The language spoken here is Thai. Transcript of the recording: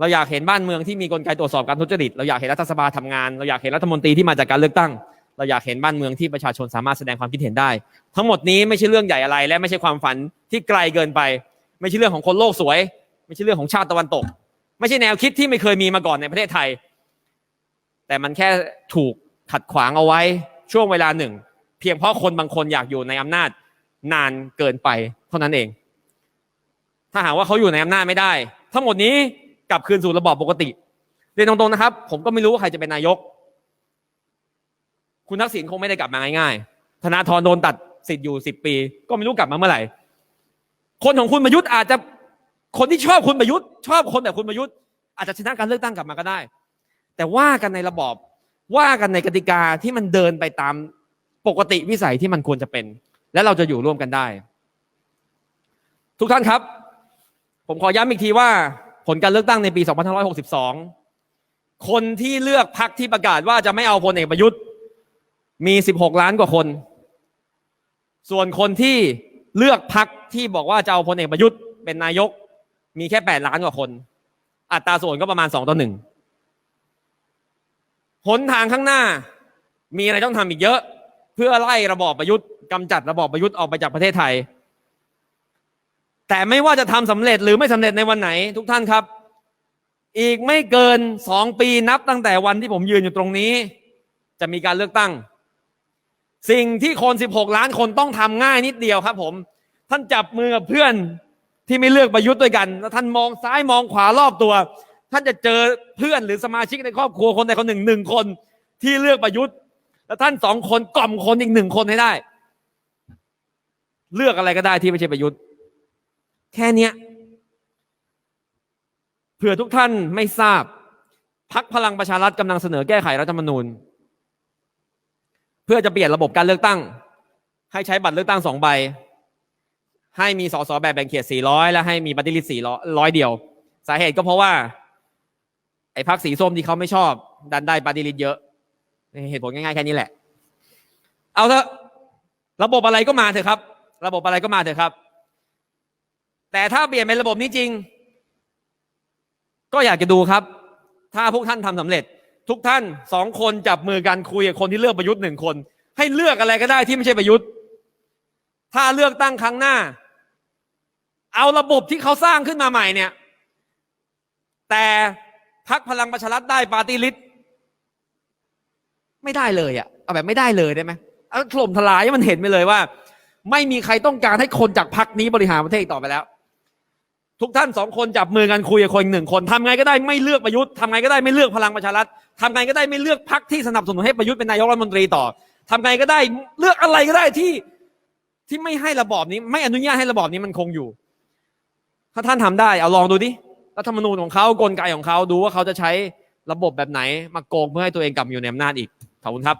เราอยากเห็นบ้านเมืองที่มีกลไกตรวจสอบการทุจริต เราอยากเห็นรัฐสภาทำงาน เราอยากเห็นรัฐมนตรีที่มาจากการเลือกตั้ง เราอยากเห็นบ้านเมืองที่ประชาชนสามารถแสดงความคิดเห็นได้ ทั้งหมดนี้ไม่ใช่เรื่องใหญ่อะไร และไม่ใช่ความฝันที่ไกลเกินไป ไม่ใช่เรื่องของคนโลกสวย ไม่ใช่เรื่องของชาติตะวันตก ไม่ใช่แนวคิดที่ไม่เคยมีมาก่อนในประเทศไทย แต่มันแค่ถูกขัดขวางเอาไว้ช่วงเวลาหนึ่ง เพียงเพราะคนบางคนอยากอยู่ในอำนาจนานเกินไปเท่านั้นเอง ถ้าหากว่าเขาอยู่ในอำนาจไม่ได้ ทั้งหมดนี้ กลับคืนสู่ระบอบปกติเรียนตรงๆนะครับ ผมก็ไม่รู้ว่าใครจะเป็นนายก คุณทักษิณคงไม่ได้กลับมาง่ายๆ ธนาธรโดนตัดสิทธิ์อยู่สิบปี ก็ไม่รู้กลับมาเมื่อไหร่ คนของคุณประยุทธ์อาจจะคนที่ชอบคุณประยุทธ์ชอบคนแบบคุณประยุทธ์อาจจะชนะการเลือกตั้งกลับมาก็ได้ แต่ว่ากันในระบอบว่ากันในกติกาที่มันเดินไปตามปกติวิสัยที่มันควรจะเป็น และเราจะอยู่ร่วมกันได้ ทุกท่านครับ ผมขอย้ำอีกทีว่า ผลการเลือกตั้งในปี 2562 คนที่เลือกพรรคที่ประกาศว่าจะไม่เอาพลเอกประยุทธ์มี 16 ล้านกว่าคน ส่วนคนที่เลือกพรรคที่บอกว่าจะเอาพลเอกประยุทธ์เป็นนายกมีแค่ 8 ล้านกว่าคน อัตราส่วนก็ประมาณ 2 ต่อ 1 หนทางข้างหน้ามีอะไรต้องทำอีกเยอะ เพื่อไล่ระบอบประยุทธ์กำจัดระบอบประยุทธ์ออกไปจากประเทศไทย แต่ไม่ว่าจะทำสำเร็จหรือไม่สำเร็จในวันไหน ทุกท่านครับ อีกไม่เกินสองปีนับตั้งแต่วันที่ผมยืนอยู่ตรงนี้ จะมีการเลือกตั้ง สิ่งที่คน 16 ล้านคนต้องทำง่ายนิดเดียวครับ ผม ท่านจับมือกับเพื่อนที่ไม่เลือกประยุทธ์ด้วยกัน แล้วท่านมองซ้ายมองขวารอบตัว ท่านจะเจอเพื่อนหรือสมาชิกในครอบครัวคนใดคนหนึ่งหนึ่งคน ที่เลือกประยุทธ์ แล้วท่านสองคนกล่อมคนอีกหนึ่งคนให้ได้ เลือกอะไรก็ได้ที่ไม่ใช่ประยุทธ์ แค่เนี้ยเผื่อทุกท่านไม่ทราบพักพลังประชารัฐกำลังเสนอแก้ไขรัฐธรรมนูญ เพื่อจะเปลี่ยนระบบการเลือกตั้ง ให้ใช้บัตรเลือกตั้งสองใบ ให้มีสสแบบแบ่งเขต 400 และให้มีปฏิริษีร้อยเดียว สาเหตุก็เพราะว่า ไอ้พักสีส้มที่เขาไม่ชอบ ดันได้ปฏิริษีเยอะ เหตุผลง่ายๆแค่นี้แหละ เอาเถอะระบบอะไรก็มาเถอะครับ ระบบอะไรก็มาเถอะครับ แต่ถ้าเปลี่ยนเป็นระบบนี้จริง ก็อยากจะดูครับ ถ้าพวกท่านทำสำเร็จ ทุกท่านสองคนจับมือกันคุยกับคนที่เลือกประยุทธ์หนึ่งคน ให้เลือกอะไรก็ได้ที่ไม่ใช่ประยุทธ์ ถ้าเลือกตั้งครั้งหน้า เอาระบบที่เขาสร้างขึ้นมาใหม่เนี่ย แต่พักพลังประชารัฐได้ปาร์ตี้ลิสต์ไม่ได้เลยอะเอาแบบไม่ได้เลยได้ไหมเอาถล่มทลายให้มันเห็นไปเลยว่า ไม่มีใครต้องการให้คนจากพักนี้บริหารประเทศต่อไปแล้ว ทุกท่านสองคนจับมือกันคุยกับคนหนึ่งคนทำไงก็ได้ไม่เลือกประยุทธ์ทำไงก็ได้ไม่เลือกพลังประชารัฐทำไงก็ได้ไม่เลือกพักที่สนับสนุนให้ประยุทธ์เป็นนายกรัฐมนตรีต่อทำไงก็ได้เลือกอะไรก็ได้ที่ที่ไม่ให้ระบอบนี้ ไม่อนุญาตให้ระบอบนี้มันคงอยู่ ถ้าท่านทำได้เอาลองดูดิรัฐธรรมนูญของเขากลไกของเขาดูว่าเขาจะใช้ระบบแบบไหน มาโกงเพื่อให้ตัวเองกลับอยู่ในอำนาจอีกขอบคุณครับ